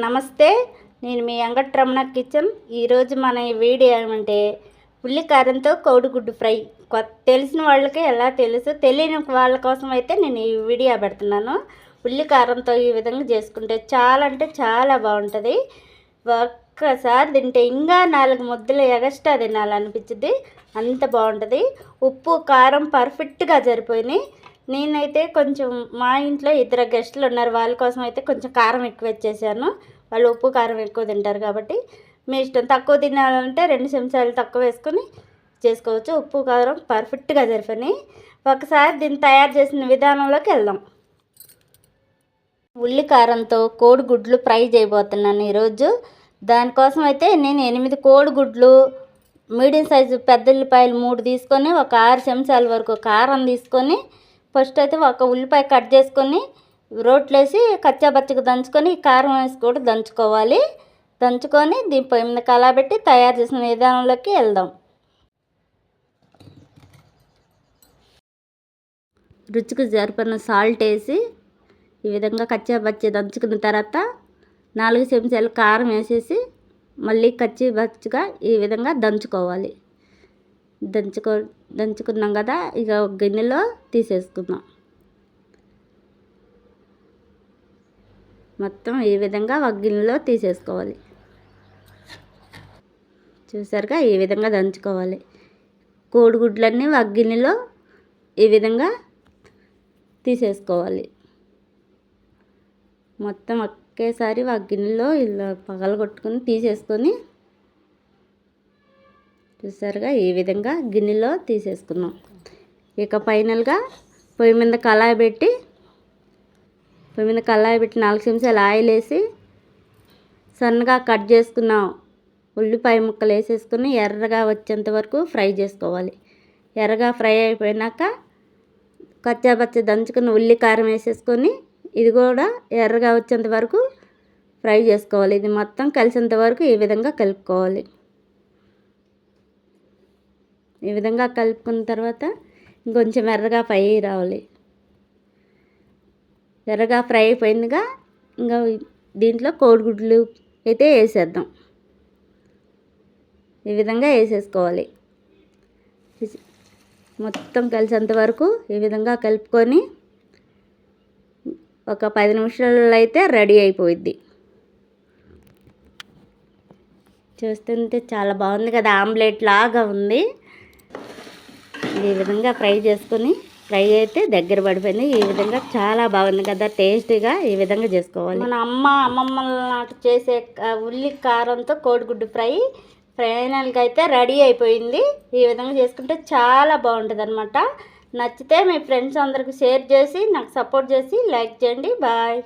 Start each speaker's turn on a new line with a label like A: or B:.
A: నమస్తే. నేను మీ వెంకట్రమణ కిచెన్. ఈరోజు మన వీడియో ఏమంటే ఉల్లికారంతో కోడిగుడ్డు ఫ్రై. కొత్త తెలిసిన వాళ్ళకి ఎలా తెలుసు తెలియని వాళ్ళ కోసం అయితే నేను ఈ వీడియో పెడుతున్నాను. ఉల్లికారంతో ఈ విధంగా చేసుకుంటే చాలా అంటే చాలా బాగుంటుంది. ఒక్కసారి తింటే ఇంకా నాలుగు ముద్దలు ఎగస్ట్రా తినాలనిపించింది అంత బాగుంటుంది. ఉప్పు కారం పర్ఫెక్ట్గా సరిపోయినాయి. నేనైతే కొంచెం మా ఇంట్లో ఇద్దరు గెస్టులు ఉన్నారు. వాళ్ళ కోసం అయితే కొంచెం కారం ఎక్కువ వచ్చేసాను వాళ్ళు ఉప్పు కారం ఎక్కువ తింటారు కాబట్టి మీ ఇష్టం. తక్కువ తినాలంటే రెండు చెంచాలు తక్కువ వేసుకొని చేసుకోవచ్చు. ఉప్పు కారం పర్ఫెక్ట్గా సరిపోయి ఒకసారి దీన్ని తయారు చేసిన విధానంలోకి వెళ్దాం. ఉల్లి కారంతో కోడిగుడ్లు ఫ్రై చేయబోతున్నాను ఈరోజు. దానికోసం అయితే నేను ఎనిమిది కోడిగుడ్లు మీడియం సైజు పెద్ద ఉల్లిపాయలు మూడు తీసుకొని ఒక ఆరు చెంచాల వరకు కారం తీసుకొని ఫస్ట్ అయితే ఒక ఉల్లిపాయ కట్ చేసుకొని రోట్లేసి కచ్చాబచ్చగా దంచుకొని కారం వేసి కూడా దంచుకోవాలి. దంచుకొని దీని పొయ్యి మీద కలబెట్టి తయారు చేసిన విధానంలోకి వెళ్దాం. రుచికి జరిపిన సాల్ట్ వేసి ఈ విధంగా కచ్చాబచ్చి దంచుకున్న తర్వాత నాలుగు చెంచాలు కారం వేసేసి మళ్ళీ కచ్చి బచ్చిగా ఈ విధంగా దంచుకోవాలి. దంచుకో దంచుకున్నాం కదా ఇక ఒక గిన్నెలో తీసేసుకుందాం. మొత్తం ఈ విధంగా ఒక గిన్నెలో తీసేసుకోవాలి. చూసారుగా ఈ విధంగా దంచుకోవాలి. కోడిగుడ్లన్నీ ఒక గిన్నెలో ఈ విధంగా తీసేసుకోవాలి. మొత్తం ఒకేసారి ఒక గిన్నెలో ఇలా పగలగొట్టుకొని తీసేసుకొని చూసారుగా ఈ విధంగా గిన్నెలో తీసేసుకున్నాం ఇక ఫైనల్గా పొయ్యి మీద కళాయి పెట్టి పొయ్యి మీద కళాయి పెట్టి నాలుగు నిమిషాలు ఆయిల్ వేసి సన్నగా కట్ చేసుకున్న ఉల్లిపాయ ముక్కలు వేసేసుకుని ఎర్రగా వచ్చేంత వరకు ఫ్రై చేసుకోవాలి. ఎర్రగా ఫ్రై అయిపోయినాక కచ్చాపచ్చ దంచుకున్న ఉల్లి కారం వేసేసుకొని ఇది కూడా ఎర్రగా వచ్చేంత వరకు ఫ్రై చేసుకోవాలి. ఇది మొత్తం కలిసేంత వరకు ఈ విధంగా కలుపుకోవాలి. ఈ విధంగా కలుపుకున్న తర్వాత ఇంకొంచెం ఎర్రగా ఫ్రై రావాలి. ఎర్రగా ఫ్రై అయిపోయిందిగా ఇంకా దీంట్లో కోడిగుడ్లు అయితే వేసేద్దాం. ఈ విధంగా వేసేసుకోవాలి. మొత్తం కలిసేంత వరకు ఈ విధంగా కలుపుకొని ఒక పది నిమిషాలలో అయితే రెడీ అయిపోయిద్ది. చూస్తుంటే చాలా బాగుంది కదా ఆమ్లెట్ లాగా ఉంది. ఈ విధంగా ఫ్రై చేసుకుని ఫ్రై అయితే దగ్గర పడిపోయింది. ఈ విధంగా చాలా బాగుంది కదా టేస్టీగా ఈ విధంగా చేసుకోవాలి. మన అమ్మ అమ్మమ్మ నాటి చేసే ఉల్లి కారంతో కోడిగుడ్డు ఫ్రై ఫైనల్గా అయితే రెడీ అయిపోయింది. ఈ విధంగా చేసుకుంటే చాలా బాగుంటుంది అనమాట నచ్చితే మీ ఫ్రెండ్స్ అందరికి షేర్ చేసి నాకు సపోర్ట్ చేసి లైక్ చేయండి. బాయ్.